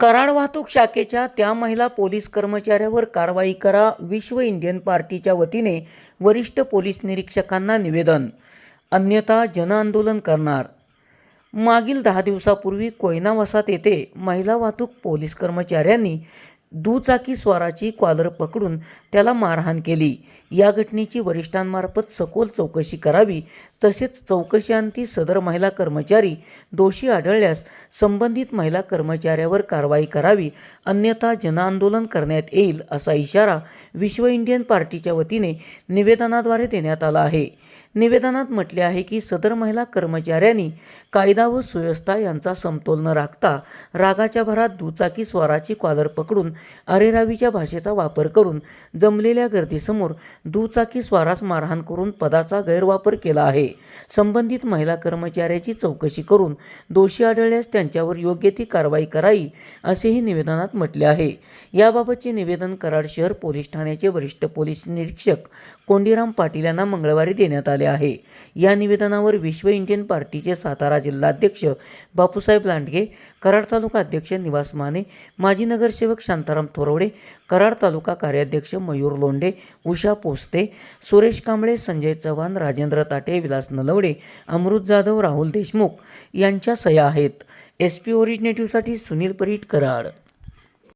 कराड वाहतूक शाखेच्या त्या महिला पोलीस कर्मचाऱ्यावर कारवाई करा विश्व इंडियन पार्टीच्या वतीने वरिष्ठ पोलीस निरीक्षकांना निवेदन. अन्यथा जनआंदोलन करणार. मागील दहा दिवसापूर्वी कोयना वसात येथे महिला वाहतूक पोलीस कर्मचाऱ्यांनी दुचाकी स्वाराची कॉलर पकडून त्याला मारहाण केली. या घटनेची वरिष्ठांमार्फत सखोल चौकशी करावी तसेच चौकशीअंती सदर महिला कर्मचारी दोषी आढळल्यास संबंधित महिला कर्मचाऱ्यावर कारवाई करावी अन्यथा जनआंदोलन करण्यात येईल असा इशारा विश्व इंडियन पार्टीच्या वतीने निवेदनाद्वारे देण्यात आला आहे. निवेदनात म्हटले आहे की सदर महिला कर्मचाऱ्यांनी कायदा व सुव्यवस्था यांचा समतोल न राखता रागाच्या भरात दुचाकी स्वाराची कॉलर पकडून अरेरावीच्या भाषेचा वापर करून जमलेल्या गर्दीसमोर दुचाकी स्वारास मारहाण करून पदाचा गैरवापर केला आहे. संबंधित महिला कर्मचाऱ्याची चौकशी करून दोषी आढळल्यास त्यांच्यावर योग्य ती कारवाई करावी असेही निवेदनात म्हटले आहे. याबाबतचे निवेदन कराड शहर पोलीस ठाण्याचे वरिष्ठ पोलीस निरीक्षक कोंडीराम पाटील यांना मंगळवारी देण्यात आले आहे. या निवेदनावर विश्व इंडियन पार्टीचे सातारा जिल्हाध्यक्ष बापूसाहेब लांडगे कराड तालुका अध्यक्ष निवास माने माजी नगरसेवक शांताराम थोरवडे कराड तालुका कार्याध्यक्ष मयूर लोंढे उषा पोस्ते सुरेश कांबळे संजय चव्हाण राजेंद्र ताटे विलास नलवडे अमृत जाधव राहुल देशमुख यांच्या सह्या आहेत. एस पी ओरिजिनेटिव्हसाठी सुनील परीट कराड.